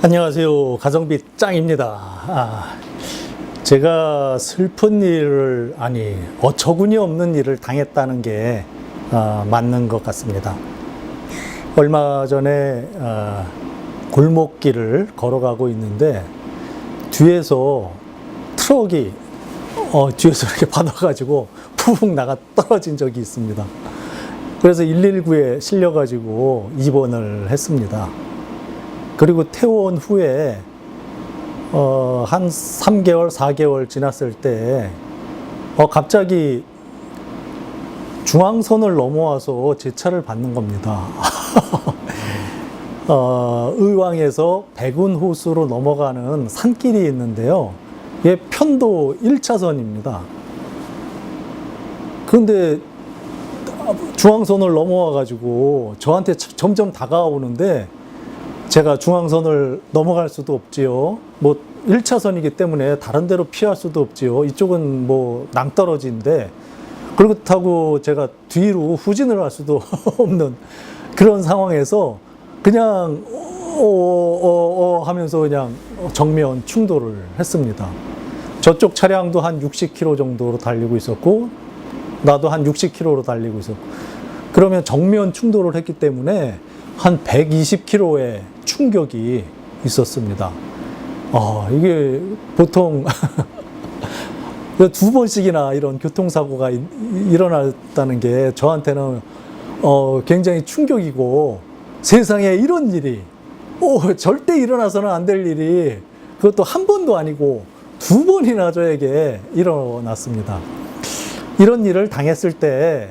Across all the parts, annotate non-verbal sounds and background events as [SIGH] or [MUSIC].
안녕하세요. 가성비 짱입니다. 아, 제가 슬픈 일을, 아니, 어처구니 없는 일을 당했다는 게 아, 맞는 것 같습니다. 얼마 전에 아, 골목길을 걸어가고 있는데 뒤에서 트럭이 어, 뒤에서 이렇게 [LAUGHS] 받아가지고 푸푹 나가 떨어진 적이 있습니다. 그래서 119에 실려가지고 입원을 했습니다. 그리고 퇴원 후에 어, 한 3개월, 4개월 지났을 때 어, 갑자기 중앙선을 넘어와서 제 차를 받는 겁니다. [LAUGHS] 어, 의왕에서 백운호수로 넘어가는 산길이 있는데요. 이게 편도 1차선입니다. 그런데 중앙선을 넘어와 가지고 저한테 차- 점점 다가오는데 제가 중앙선을 넘어갈 수도 없지요. 뭐 1차선이기 때문에 다른 데로 피할 수도 없지요. 이쪽은 뭐 낭떠러지인데 그렇다고 제가 뒤로 후진을 할 수도 [LAUGHS] 없는 그런 상황에서 그냥 어, 어, 어 하면서 그냥 정면 충돌을 했습니다. 저쪽 차량도 한 60km 정도로 달리고 있었고 나도 한 60km로 달리고 있었고 그러면 정면 충돌을 했기 때문에 한 120km의 충격이 있었습니다. 아, 이게 보통 [LAUGHS] 두 번씩이나 이런 교통사고가 이- 일어났다는 게 저한테는 어, 굉장히 충격이고 세상에 이런 일이 오, 절대 일어나서는 안 될 일이 그것도 한 번도 아니고 두 번이나 저에게 일어났습니다. 이런 일을 당했을 때,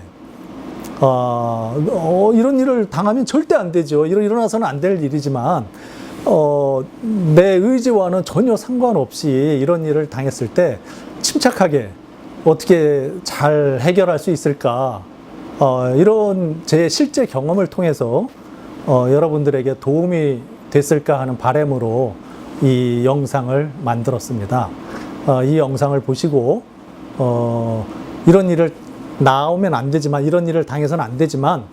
어, 어, 이런 일을 당하면 절대 안 되죠. 이런 일어나서는 안 될 일이지만, 어, 내 의지와는 전혀 상관없이 이런 일을 당했을 때 침착하게 어떻게 잘 해결할 수 있을까. 어, 이런 제 실제 경험을 통해서 어, 여러분들에게 도움이 됐을까 하는 바람으로 이 영상을 만들었습니다. 어, 이 영상을 보시고 어, 이런 일을 나오면 안 되지만 이런 일을 당해서는 안 되지만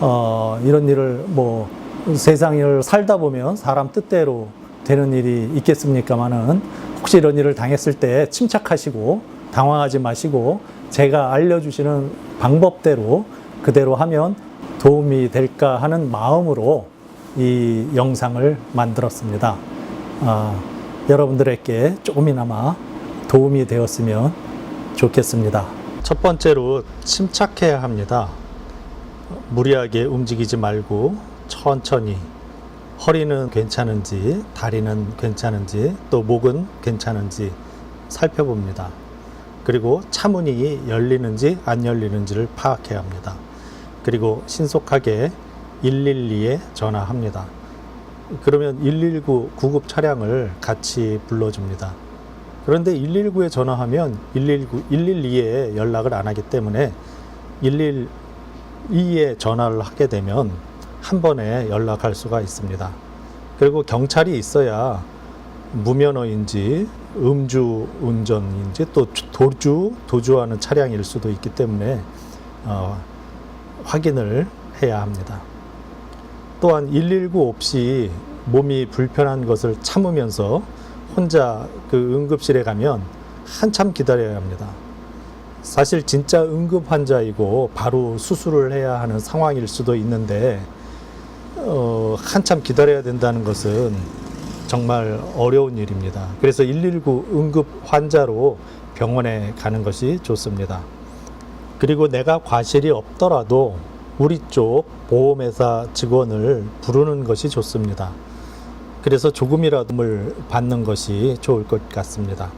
어, 이런 일을 뭐 세상을 살다 보면 사람 뜻대로 되는 일이 있겠습니까마는 혹시 이런 일을 당했을 때 침착하시고 당황하지 마시고 제가 알려주시는 방법대로 그대로 하면 도움이 될까 하는 마음으로 이 영상을 만들었습니다. 아, 여러분들에게 조금이나마 도움이 되었으면 좋겠습니다. 첫 번째로 침착해야 합니다. 무리하게 움직이지 말고 천천히 허리는 괜찮은지 다리는 괜찮은지 또 목은 괜찮은지 살펴봅니다. 그리고 차문이 열리는지 안 열리는지를 파악해야 합니다. 그리고 신속하게 112에 전화합니다. 그러면 119 구급 차량을 같이 불러줍니다. 그런데 119에 전화하면 119, 112에 연락을 안 하기 때문에 112에 전화를 하게 되면 한 번에 연락할 수가 있습니다. 그리고 경찰이 있어야 무면허인지 음주 운전인지 또 도주 도주하는 차량일 수도 있기 때문에 어, 확인을 해야 합니다. 또한 119 없이 몸이 불편한 것을 참으면서 혼자 그 응급실에 가면 한참 기다려야 합니다. 사실 진짜 응급 환자이고 바로 수술을 해야 하는 상황일 수도 있는데 어, 한참 기다려야 된다는 것은 정말 어려운 일입니다. 그래서 119 응급 환자로 병원에 가는 것이 좋습니다. 그리고 내가 과실이 없더라도 우리 쪽 보험회사 직원을 부르는 것이 좋습니다. 그래서 조금이라도 도움을 받는 것이 좋을 것 같습니다.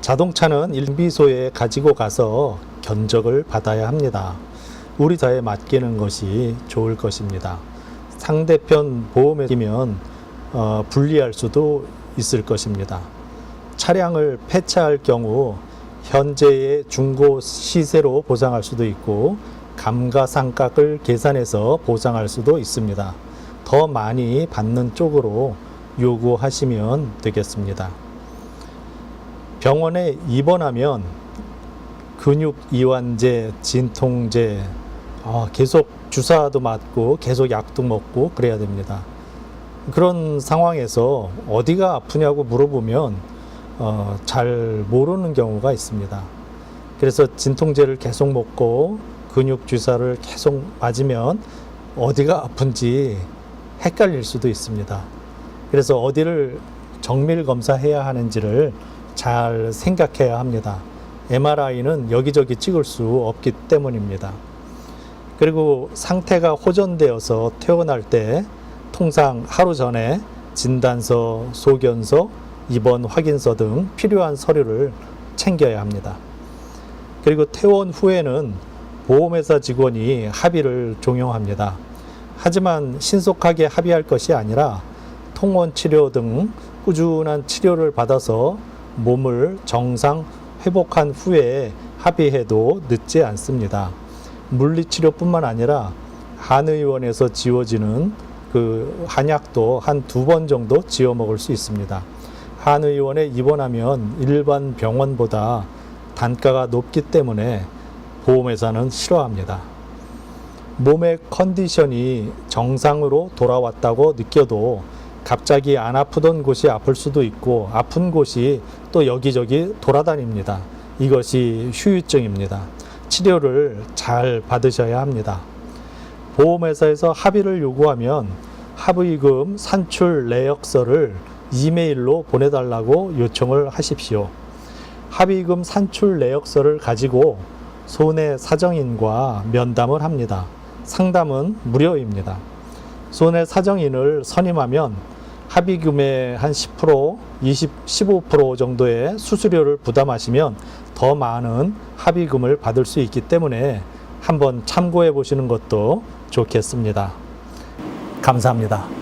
자동차는 일비소에 가지고 가서 견적을 받아야 합니다. 우리 자에 맡기는 것이 좋을 것입니다. 상대편 보험에 끼면 어, 불리할 수도 있을 것입니다. 차량을 폐차할 경우 현재의 중고 시세로 보상할 수도 있고 감가상각을 계산해서 보상할 수도 있습니다. 더 많이 받는 쪽으로 요구하시면 되겠습니다. 병원에 입원하면 근육 이완제, 진통제, 어, 계속 주사도 맞고 계속 약도 먹고 그래야 됩니다. 그런 상황에서 어디가 아프냐고 물어보면 어, 잘 모르는 경우가 있습니다. 그래서 진통제를 계속 먹고 근육 주사를 계속 맞으면 어디가 아픈지 헷갈릴 수도 있습니다. 그래서 어디를 정밀 검사해야 하는지를 잘 생각해야 합니다. MRI는 여기저기 찍을 수 없기 때문입니다. 그리고 상태가 호전되어서 퇴원할 때 통상 하루 전에 진단서, 소견서, 입원 확인서 등 필요한 서류를 챙겨야 합니다. 그리고 퇴원 후에는 보험회사 직원이 합의를 종용합니다. 하지만 신속하게 합의할 것이 아니라 통원 치료 등 꾸준한 치료를 받아서 몸을 정상 회복한 후에 합의해도 늦지 않습니다. 물리치료뿐만 아니라 한의원에서 지워지는 그 한약도 한 두 번 정도 지어 먹을 수 있습니다. 한의원에 입원하면 일반 병원보다 단가가 높기 때문에 보험회사는 싫어합니다. 몸의 컨디션이 정상으로 돌아왔다고 느껴도 갑자기 안 아프던 곳이 아플 수도 있고 아픈 곳이 또 여기저기 돌아다닙니다. 이것이 후유증입니다. 치료를 잘 받으셔야 합니다. 보험회사에서 합의를 요구하면 합의금 산출 내역서를 이메일로 보내달라고 요청을 하십시오. 합의금 산출 내역서를 가지고 손해 사정인과 면담을 합니다. 상담은 무료입니다. 손해 사정인을 선임하면 합의금의 한 10%, 20, 15% 정도의 수수료를 부담하시면 더 많은 합의금을 받을 수 있기 때문에 한번 참고해 보시는 것도 좋겠습니다. 감사합니다.